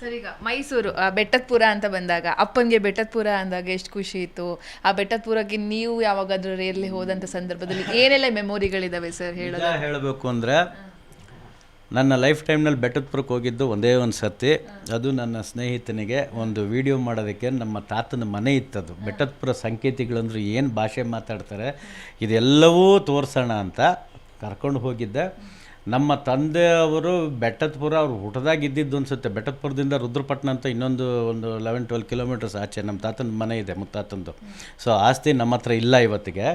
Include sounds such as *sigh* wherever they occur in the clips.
Sir ಈಗ ಮೈಸೂರು ಬೆಟ್ಟದಪುರ ಅಂತ ಬಂದಾಗ ಅಪ್ಪನಿಗೆ ಬೆಟ್ಟದಪುರ ಅಂದಾಗ ಎಷ್ಟು ಖುಷಿ ಇತ್ತು? ಆ ಬೆಟ್ಟದಪುರಕ್ಕೆ ನೀವು ಯಾವಾಗಾದ್ರೂ ರೇರ್ಲಿ ಹೋದಂಥ ಸಂದರ್ಭದಲ್ಲಿ ಏನೆಲ್ಲ ಮೆಮೊರಿಗಳಿದಾವೆ ಸರ್ ಹೇಳೋದು? ಹೇಳಬೇಕು ಅಂದರೆ ನನ್ನ ಲೈಫ್ ಟೈಮ್ನಲ್ಲಿ ಬೆಟ್ಟದಪುರಕ್ಕೆ ಹೋಗಿದ್ದು ಒಂದೇ ಒಂದು ಸರ್ತಿ ಅದು ನನ್ನ ಸ್ನೇಹಿತನಿಗೆ ಒಂದು ವಿಡಿಯೋ ಮಾಡೋದಕ್ಕೆ ನಮ್ಮ ತಾತನ ಮನೆ ಇತ್ತದು. ಬೆಟ್ಟದಪುರ ಸಂಕೇತಿಗಳಂದ್ರೆ ಏನು ಭಾಷೆ ಮಾತಾಡ್ತಾರೆ ಇದೆಲ್ಲವೂ ತೋರಿಸೋಣ ಅಂತ ಕರ್ಕೊಂಡು ಹೋಗಿದ್ದೆ. ನಮ್ಮ ತಂದೆಯವರು ಬೆಟ್ಟದಪುರ ಅವ್ರು ಹುಟ್ಟದಾಗ ಇದ್ದಿದ್ದು ಅನ್ಸುತ್ತೆ. ಬೆಟ್ಟದಪುರದಿಂದ ರುದ್ರಪಟ್ಟಣ ಅಂತ ಇನ್ನೊಂದು ಒಂದು ಲೆವೆನ್ ಟ್ವೆಲ್ ಕಿಲೋಮೀಟರ್ಸ್ ಆಚೆ. ನಮ್ಮ ತಾತನ ಮನೆ ಇದೆ, ಮುತ್ತಾತಂದು. ಸೊ ಆಸ್ತಿ ನಮ್ಮ ಹತ್ರ ಇಲ್ಲ ಇವತ್ತಿಗೆ.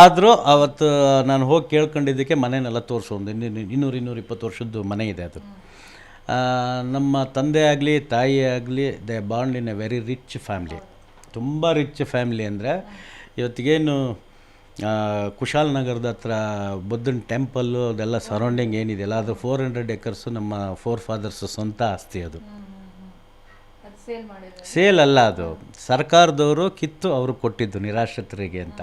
ಆದರೂ ಅವತ್ತು ನಾನು ಹೋಗಿ ಕೇಳ್ಕೊಂಡಿದ್ದಕ್ಕೆ ಮನೆನೆಲ್ಲ ತೋರಿಸು. ಒಂದು ಇನ್ನೂರು ಇನ್ನೂರು ಇನ್ನೂರು ಇಪ್ಪತ್ತು ವರ್ಷದ್ದು ಮನೆ ಇದೆ ಅದು. ನಮ್ಮ ತಂದೆ ಆಗಲಿ, ತಾಯಿ ಆಗಲಿ, they bond in a very rich family ತುಂಬ ರಿಚ್ ಫ್ಯಾಮ್ಲಿ ಅಂದರೆ ಇವತ್ತಿಗೇನು ಕುಶಾಲನಗರದ ಹತ್ರ ಬುದ್ಧನ ಟೆಂಪಲ್ಲು ಅದೆಲ್ಲ ಸರೌಂಡಿಂಗ್ ಏನಿದೆಯಲ್ಲ ಅದು ಫೋರ್ ಹಂಡ್ರೆಡ್ ಎಕರ್ಸು ನಮ್ಮ ಫೋರ್ ಫಾದರ್ಸ್ ಸ್ವಂತ ಆಸ್ತಿ ಅದು. ಸೇಲ್ ಅಲ್ಲ ಅದು. ಸರ್ಕಾರದವರು ಕಿತ್ತು ಅವರು ಕೊಟ್ಟಿದ್ದು ನಿರಾಶ್ರಿತರಿಗೆ ಅಂತ.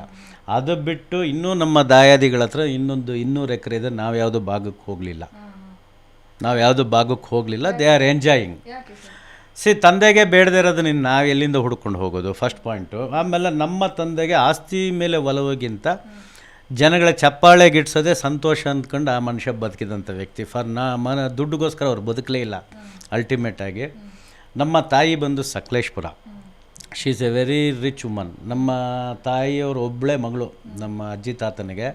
ಅದು ಬಿಟ್ಟು ಇನ್ನೂ ನಮ್ಮ ದಾಯಾದಿಗಳ ಹತ್ರ ಇನ್ನೊಂದು ಇನ್ನೂರು ಎಕರೆ ಇದೆ. ನಾವು ಯಾವುದು ಭಾಗಕ್ಕೆ ಹೋಗಲಿಲ್ಲ. ನಾವು ಯಾವುದು ಭಾಗಕ್ಕೆ ಹೋಗಲಿಲ್ಲ. ದೇ ಆರ್ ಎಂಜಾಯಿಂಗ್ ಸಿ, ತಂದೆಗೆ ಬೇಡದೇ ನಿನ್ನ ನೀನು ನಾವು ಎಲ್ಲಿಂದ ಹುಡ್ಕೊಂಡು ಹೋಗೋದು? ಫಸ್ಟ್ ಪಾಯಿಂಟು ಆಮೇಲೆ ನಮ್ಮ ತಂದೆಗೆ ಆಸ್ತಿ ಮೇಲೆ ಒಲವಿಗಿಂತ ಜನಗಳ ಚಪ್ಪಾಳೆ ಗಿಡ್ಸೋದೇ ಸಂತೋಷ ಅಂದ್ಕೊಂಡು ಆ ಮನುಷ್ಯ ಬದುಕಿದಂಥ ವ್ಯಕ್ತಿ. ಫಾರ್ ನಾ, ಮನ, ದುಡ್ಡುಗೋಸ್ಕರ ಅವ್ರು ಬದುಕಲೇ ಇಲ್ಲ. ಅಲ್ಟಿಮೇಟಾಗಿ ನಮ್ಮ ತಾಯಿ ಬಂದು Sakleshpur. She is a very rich woman ನಮ್ಮ ತಾಯಿಯವರು ಒಬ್ಬಳೇ ಮಗಳು. ನಮ್ಮ ಅಜ್ಜಿ ತಾತನಿಗೆ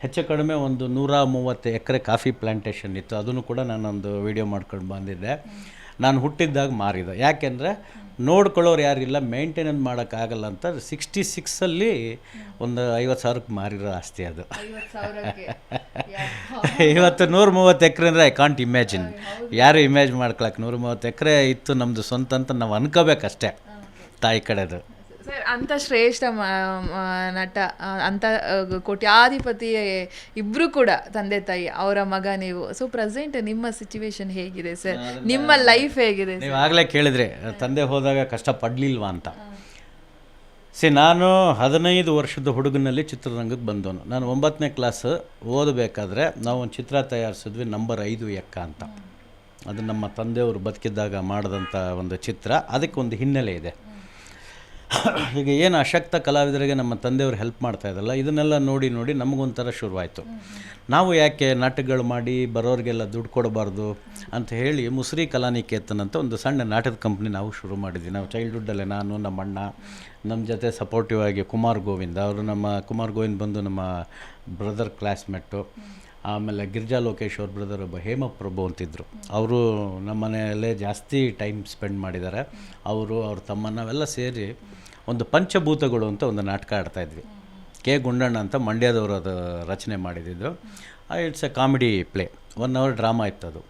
ಹೆಚ್ಚು ಕಡಿಮೆ ಒಂದು ನೂರ ಮೂವತ್ತು ಎಕರೆ ಕಾಫಿ ಪ್ಲ್ಯಾಂಟೇಷನ್ ಇತ್ತು. ಅದನ್ನು ಕೂಡ ನಾನೊಂದು ವಿಡಿಯೋ ಮಾಡ್ಕೊಂಡು ಬಂದಿದ್ದೆ. ನಾನು ಹುಟ್ಟಿದ್ದಾಗ ಮಾರಿದ. ಯಾಕೆಂದರೆ ನೋಡ್ಕೊಳ್ಳೋರು ಯಾರಿಲ್ಲ ಮೇಂಟೆನೆನ್ಸ್ ಮಾಡೋಕ್ಕಾಗಲ್ಲ ಅಂತ ಸಿಕ್ಸ್ಟಿ ಸಿಕ್ಸಲ್ಲಿ ಒಂದು ಐವತ್ತು ಸಾವಿರಕ್ಕೆ ಮಾರಿರೋ ಆಸ್ತಿ ಅದು. *laughs* ಇವತ್ತು ನೂರ ಮೂವತ್ತು ಎಕರೆ ಅಂದರೆ ಐ ಕಾಂಟ್ ಇಮ್ಯಾಜಿನ್ ಯಾರು ಇಮ್ಯಾಜ್ ಮಾಡ್ಕೊಳಕ್ಕೆ? ನೂರ ಮೂವತ್ತು ಎಕರೆ ಇತ್ತು ನಮ್ಮದು ಸ್ವಂತ ಅಂತ ನಾವು ಅನ್ಕೋಬೇಕಷ್ಟೇ. ತಾಯಿ ಕಡೆದು. ಸರ್ ಅಂತ ಶ್ರೇಷ್ಠ ನಟ ಅಂತ ಕೋಟ್ಯಾಧಿಪತಿಯ ಕೋಟ್ಯಾಧಿಪತಿ ಇಬ್ರು ಕೂಡ ತಂದೆ ತಾಯಿ ಅವರ ಮಗ ನೀವು. ಸೊ ಪ್ರೆಸೆಂಟ್ ನಿಮ್ಮ ಸಿಚುವೇಶನ್ ಹೇಗಿದೆ ಸರ್? ನಿಮ್ಮ ಲೈಫ್ ಹೇಗಿದೆ ನೀವು ಆಗಲೇ ಕೇಳಿದ್ರೆ ತಂದೆ ಹೋದಾಗ ಕಷ್ಟ ಪಡಲಿಲ್ವಾ ಅಂತ ಸಿ ನಾನು ಹದಿನೈದು ವರ್ಷದ ಹುಡುಗನಲ್ಲಿ ಚಿತ್ರರಂಗಕ್ಕೆ ಬಂದವನು. ನಾನು ಒಂಬತ್ತನೇ ಕ್ಲಾಸ್ ಓದಬೇಕಾದ್ರೆ ನಾವು ಒಂದು ಚಿತ್ರ ತಯಾರಿಸಿದ್ವಿ ನಂಬರ್ ಐದು ಎಕ್ಕ ಅಂತ. ಅದು ನಮ್ಮ ತಂದೆಯವರು ಬದುಕಿದ್ದಾಗ ಮಾಡಿದಂಥ ಒಂದು ಚಿತ್ರ. ಅದಕ್ಕೆ ಒಂದು ಹಿನ್ನೆಲೆ ಇದೆ. ಈಗ ಏನು ಅಶಕ್ತ ಕಲಾವಿದರಿಗೆ ನಮ್ಮ ತಂದೆಯವರು ಹೆಲ್ಪ್ ಮಾಡ್ತಾ ಇದ್ದಲ್ಲ, ಇದನ್ನೆಲ್ಲ ನೋಡಿ ನೋಡಿ ನಮಗೊಂಥರ ಶುರುವಾಯಿತು. ನಾವು ಯಾಕೆ ನಾಟಕಗಳು ಮಾಡಿ ಬರೋರಿಗೆಲ್ಲ ದುಡ್ಡು ಕೊಡಬಾರ್ದು ಅಂತ ಹೇಳಿ ಮುಸ್ರಿ ಕಲಾನಿಕೇತನ್ ಅಂತ ಒಂದು ಸಣ್ಣ ನಾಟಕದ ಕಂಪ್ನಿ ನಾವು ಶುರು ಮಾಡಿದ್ವಿ. ನಾವು ಚೈಲ್ಡ್ಹುಡ್ಡಲ್ಲೇ ನಾನು, ನಮ್ಮ ಅಣ್ಣ, ನಮ್ಮ ಜೊತೆ ಸಪೋರ್ಟಿವ್ ಆಗಿ ಕುಮಾರ್ ಗೋವಿಂದ ಅವರು ನಮ್ಮ ಕುಮಾರ್ ಗೋವಿಂದ್ ಬಂದು ನಮ್ಮ ಬ್ರದರ್ ಕ್ಲಾಸ್ಮೇಟು ಆಮೇಲೆ ಗಿರಿಜಾ ಲೋಕೇಶ್ ಅವ್ರ ಬ್ರದರ್ ಒಬ್ಬ ಹೇಮಪ್ರಭು ಅಂತಿದ್ದರು ಅವರು ನಮ್ಮ ಮನೆಯಲ್ಲೇ ಜಾಸ್ತಿ ಟೈಮ್ ಸ್ಪೆಂಡ್ ಮಾಡಿದ್ದಾರೆ ಅವರು, ಅವ್ರ ತಮ್ಮ ನಾವೆಲ್ಲ ಸೇರಿ ಒಂದು ಪಂಚಭೂತಗಳು ಅಂತ ಒಂದು ನಾಟಕ ಆಡ್ತಾ ಇದ್ವಿ. ಕೆ ಗುಂಡಣ್ಣ ಅಂತ ಮಂಡ್ಯದವರು ಅದು ರಚನೆ ಮಾಡಿದ್ದು it's a comedy play one hour drama ಇತ್ತು ಅದು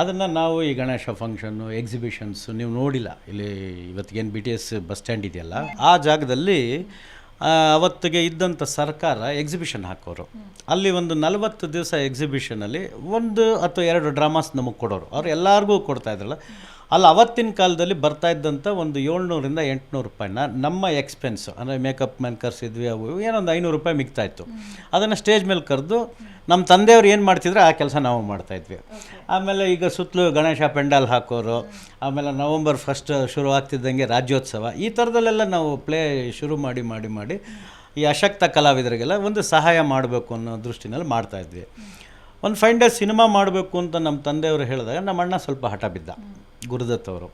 ಅದನ್ನು ನಾವು ಈ ಗಣೇಶ ಫಂಕ್ಷನ್ನು ಎಕ್ಸಿಬಿಷನ್ಸು ನೀವು ನೋಡಿಲ್ಲ. ಇಲ್ಲಿ ಇವತ್ತಿಗೇನು B T S bus stand ಇದೆಯಲ್ಲ? ಆ ಜಾಗದಲ್ಲಿ ಅವತ್ತಿಗೆ ಇದ್ದಂಥ ಸರ್ಕಾರ ಎಕ್ಸಿಬಿಷನ್ ಹಾಕೋರು. ಅಲ್ಲಿ ಒಂದು ನಲವತ್ತು ದಿವಸ ಎಕ್ಸಿಬಿಷನಲ್ಲಿ ಒಂದು ಅಥವಾ ಎರಡು ಡ್ರಾಮಾಸ್ ನಮಗೆ ಕೊಡೋರು. ಅವ್ರು ಎಲ್ಲರಿಗೂ ಕೊಡ್ತಾ ಇದ್ರಲ್ಲ. ಅಲ್ಲಿ ಅವತ್ತಿನ ಕಾಲದಲ್ಲಿ ಬರ್ತಾ ಇದ್ದಂಥ ಒಂದು ಏಳ್ನೂರಿಂದ ಎಂಟುನೂರು ರೂಪಾಯಿನ ನಮ್ಮ ಎಕ್ಸ್ಪೆನ್ಸ್ ಅಂದರೆ ಮೇಕಪ್ ಮ್ಯಾನ್ ಕರ್ಸಿದ್ವಿ, ಅವು ಏನೊಂದು ಐನೂರು ರೂಪಾಯಿ ಮಿಗ್ತಾ ಇತ್ತು. ಅದನ್ನು ಸ್ಟೇಜ್ ಮೇಲೆ ಕರೆದು ನಮ್ಮ ತಂದೆಯವ್ರು ಏನು ಮಾಡ್ತಿದ್ರೆ, ಆ ಕೆಲಸ ನಾವು ಮಾಡ್ತಾಯಿದ್ವಿ ಆಮೇಲೆ ಈಗ ಸುತ್ತಲೂ ಗಣೇಶ ಪೆಂಡಾಲ್ ಹಾಕೋರು, ಆಮೇಲೆ ನವಂಬರ್ ಫಸ್ಟ್ ಶುರು ಆಗ್ತಿದ್ದಂಗೆ ರಾಜ್ಯೋತ್ಸವ, ಈ ಥರದಲ್ಲೆಲ್ಲ ನಾವು ಪ್ಲೇ ಶುರು ಮಾಡಿ ಮಾಡಿ ಮಾಡಿ ಈ ಅಶಕ್ತ ಕಲಾವಿದರಿಗೆಲ್ಲ ಒಂದು ಸಹಾಯ ಮಾಡಬೇಕು ಅನ್ನೋ ದೃಷ್ಟಿನಲ್ಲಿ ಮಾಡ್ತಾಯಿದ್ವಿ ಒಂದು ಫೈನ್ ಡೇಸ್ ಸಿನಿಮಾ ಮಾಡಬೇಕು ಅಂತ ನಮ್ಮ ತಂದೆಯವರು ಹೇಳಿದಾಗ ನಮ್ಮ ಅಣ್ಣ ಸ್ವಲ್ಪ ಹಠ ಬಿದ್ದ. ಗುರುದತ್ ಅವರು.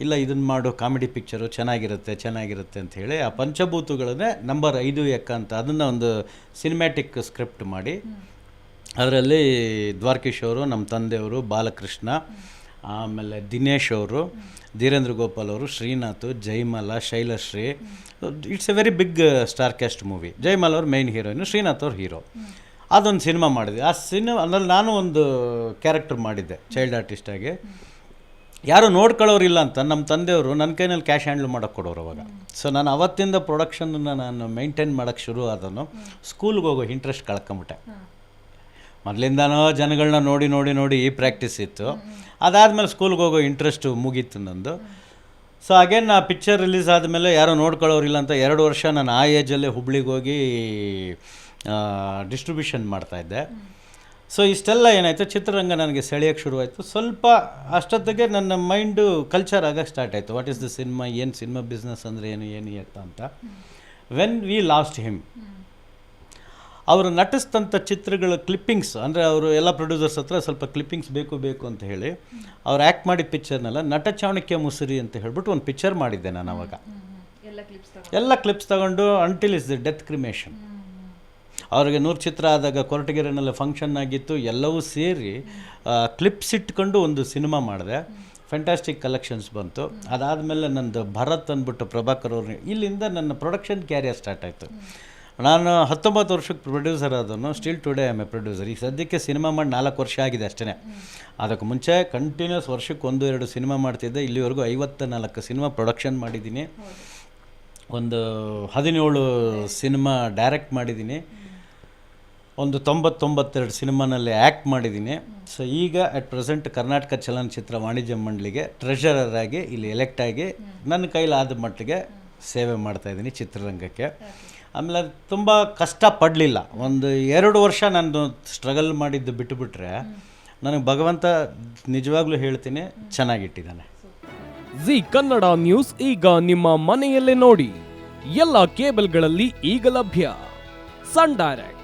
ಇಲ್ಲ ಇದನ್ನು ಮಾಡೋ ಕಾಮಿಡಿ ಪಿಕ್ಚರು ಚೆನ್ನಾಗಿರುತ್ತೆ ಚೆನ್ನಾಗಿರುತ್ತೆ ಅಂತ ಹೇಳಿ ಆ ಪಂಚಭೂತಗಳನ್ನೇ ನಂಬರ್ ಐದು ಎಕ್ಕ ಅಂತ ಅದನ್ನು ಒಂದು ಸಿನಿಮ್ಯಾಟಿಕ್ ಸ್ಕ್ರಿಪ್ಟ್ ಮಾಡಿ, ಅದರಲ್ಲಿ ದ್ವಾರಕೀಶ್ ಅವರು ನಮ್ಮ ತಂದೆಯವರು, ಬಾಲಕೃಷ್ಣ, ಆಮೇಲೆ ದಿನೇಶ್ ಅವರು, ಧೀರೇಂದ್ರ ಗೋಪಾಲ್ ಅವರು, Srinath Jayamala Shylashri. It's a very big star cast movie Jayamala ಅವರು ಮೈನ್ ಹೀರೋಯಿನ್ ಶ್ರೀನಾಥ್ ಅವ್ರ ಹೀರೋ ಅದೊಂದು ಸಿನಿಮಾ ಮಾಡಿದೆ. ಆ ಸಿನಿಮಾ ಅದರಲ್ಲಿ ನಾನು ಒಂದು ಕ್ಯಾರೆಕ್ಟರ್ ಮಾಡಿದ್ದೆ ಚೈಲ್ಡ್ ಆರ್ಟಿಸ್ಟಾಗಿ ಯಾರು ನೋಡ್ಕೊಳ್ಳೋರಿಲ್ಲ ಅಂತ ನಮ್ಮ ತಂದೆಯವರು ನನ್ನ ಕೈನಲ್ಲಿ ಕ್ಯಾಶ್ ಹ್ಯಾಂಡ್ಲ್ ಮಾಡೋಕ್ಕೆ ಕೊಡೋರು ಅವಾಗ. ಸೊ ನಾನು ಅವತ್ತಿಂದ ಪ್ರೊಡಕ್ಷನನ್ನು ನಾನು ಮೈಂಟೈನ್ ಮಾಡೋಕ್ಕೆ ಶುರು ಆದನು. ಸ್ಕೂಲ್ಗೆ ಹೋಗೋ ಇಂಟ್ರೆಸ್ಟ್ ಕಳ್ಕೊಂಬಿಟ್ಟೆ. ಮೊದಲಿಂದನೋ ಜನಗಳನ್ನ ನೋಡಿ ನೋಡಿ ನೋಡಿ ಈ ಪ್ರಾಕ್ಟೀಸ್ ಇತ್ತು. ಅದಾದಮೇಲೆ ಸ್ಕೂಲ್ಗೆ ಹೋಗೋ ಇಂಟ್ರೆಸ್ಟು ಮುಗೀತು ನಂದು. ಸೊ ಅಗೇನ್ ಆ ಪಿಕ್ಚರ್ ರಿಲೀಸ್ ಆದಮೇಲೆ ಯಾರೋ ನೋಡ್ಕೊಳ್ಳೋರಿಲ್ಲ ಅಂತ ಎರಡು ವರ್ಷ ನಾನು ಆ ಏಜಲ್ಲೇ ಹುಬ್ಳಿಗೆ ಹೋಗಿ ಡಿಸ್ಟ್ರಿಬ್ಯೂಷನ್ ಮಾಡ್ತಾಯಿದ್ದೆ ಸೊ ಇಷ್ಟೆಲ್ಲ ಏನಾಯಿತು? ಚಿತ್ರರಂಗ ನನಗೆ ಸೆಳೆಯೋಕ್ಕೆ ಶುರುವಾಯಿತು. ಸ್ವಲ್ಪ ಅಷ್ಟೊತ್ತಿಗೆ ನನ್ನ ಮೈಂಡು ಕಲ್ಚರ್ ಆಗೋಕ್ಕೆ ಸ್ಟಾರ್ಟ್ ಆಯಿತು. ವಾಟ್ ಈಸ್ ದ ಸಿನಿಮಾ ಏನು ಸಿನಿಮಾ ಬಿಸ್ನೆಸ್ ಅಂದರೆ ಏನು ಏನು ಎತ್ತ ಅಂತ. ವೆನ್ ವಿ ಲಾಸ್ಟ್ ಹಿಮ್ ಅವರು ನಟಿಸಿದಂಥ ಚಿತ್ರಗಳ ಕ್ಲಿಪ್ಪಿಂಗ್ಸ್ ಅಂದರೆ ಅವರು ಎಲ್ಲ ಪ್ರೊಡ್ಯೂಸರ್ಸ್ ಹತ್ರ ಸ್ವಲ್ಪ ಕ್ಲಿಪ್ಪಿಂಗ್ಸ್ ಬೇಕು ಬೇಕು ಅಂತ ಹೇಳಿ ಅವ್ರು ಆ್ಯಕ್ಟ್ ಮಾಡಿದ ಪಿಕ್ಚರ್ನೆಲ್ಲ ನಟ ಚಾಣಕ್ಯ ಮುಸುರಿ ಅಂತ ಹೇಳ್ಬಿಟ್ಟು ಒಂದು ಪಿಕ್ಚರ್ ಮಾಡಿದ್ದೆ ನಾನು ಅವಾಗ. ಎಲ್ಲ ಕ್ಲಿಪ್ಸ್ ಎಲ್ಲ ಕ್ಲಿಪ್ಸ್ ತಗೊಂಡು until is the death cremation ಅವ್ರಿಗೆ ನೂರು ಚಿತ್ರ ಆದಾಗ ಕೊರಟಗೆರೆನಲ್ಲಿ ಫಂಕ್ಷನ್ ಆಗಿತ್ತು, ಎಲ್ಲವೂ ಸೇರಿ ಕ್ಲಿಪ್ಸ್ ಇಟ್ಕೊಂಡು ಒಂದು ಸಿನಿಮಾ ಮಾಡಿದೆ. ಫ್ಯಾಂಟಾಸ್ಟಿಕ್ ಕಲೆಕ್ಷನ್ಸ್ ಬಂತು. ಅದಾದಮೇಲೆ ನಂದು ಭರತ್ ಅಂದ್ಬಿಟ್ಟು ಪ್ರಭಾಕರ್ ಅವ್ರನ್ನ ಇಲ್ಲಿಂದ ನನ್ನ ಪ್ರೊಡಕ್ಷನ್ ಕ್ಯಾರಿಯರ್ ಸ್ಟಾರ್ಟ್ ಆಯಿತು. ನಾನು ಹತ್ತೊಂಬತ್ತು ವರ್ಷಕ್ಕೆ producer ಆದನು still today I'm a producer ಈಗ ಸದ್ಯಕ್ಕೆ ಸಿನಿಮಾ ಮಾಡಿ ನಾಲ್ಕು ವರ್ಷ ಆಗಿದೆ ಅಷ್ಟೇ ಅದಕ್ಕೆ ಮುಂಚೆ ಕಂಟಿನ್ಯೂಸ್ ವರ್ಷಕ್ಕೆ ಒಂದು, ಎರಡು ಸಿನಿಮಾ ಮಾಡ್ತಿದ್ದೆ. ಇಲ್ಲಿವರೆಗೂ ಐವತ್ತ ನಾಲ್ಕು ಸಿನಿಮಾ ಪ್ರೊಡಕ್ಷನ್ ಮಾಡಿದ್ದೀನಿ. ಒಂದು ಹದಿನೇಳು ಸಿನಿಮಾ ಡೈರೆಕ್ಟ್ ಮಾಡಿದ್ದೀನಿ. ಒಂದು ತೊಂಬತ್ತೊಂಬತ್ತೆರಡು ಸಿನಿಮಾನಲ್ಲಿ ಆ್ಯಕ್ಟ್ ಮಾಡಿದ್ದೀನಿ. ಸೊ ಈಗ ಅಟ್ ಪ್ರೆಸೆಂಟ್ ಕರ್ನಾಟಕ ಚಲನಚಿತ್ರ ವಾಣಿಜ್ಯ ಮಂಡಳಿಗೆ ಟ್ರೆಷರರ್ ಆಗಿ, ಇಲ್ಲಿ ಎಲೆಕ್ಟ್ ಆಗಿ ನನ್ನ ಕೈಲಾದ ಮಟ್ಟಿಗೆ ಸೇವೆ ಮಾಡ್ತಾಯಿದ್ದೀನಿ ಚಿತ್ರರಂಗಕ್ಕೆ. ಆಮೇಲೆ ತುಂಬ ಕಷ್ಟ ಪಡಲಿಲ್ಲ ಒಂದು ಎರಡು ವರ್ಷ ನಾನು ಸ್ಟ್ರಗಲ್ ಮಾಡಿದ್ದು ಬಿಟ್ಟುಬಿಟ್ರೆ ನನಗೆ ಭಗವಂತ ನಿಜವಾಗ್ಲೂ ಹೇಳ್ತೀನಿ, ಚೆನ್ನಾಗಿಟ್ಟಿದ್ದಾನೆ. ಜಿ ಕನ್ನಡ ನ್ಯೂಸ್ ಈಗ ನಿಮ್ಮ ಮನೆಯಲ್ಲೇ ನೋಡಿ. ಎಲ್ಲ ಕೇಬಲ್ಗಳಲ್ಲಿ ಈಗ ಲಭ್ಯ. ಸನ್ ಡೈರೆಕ್ಟ್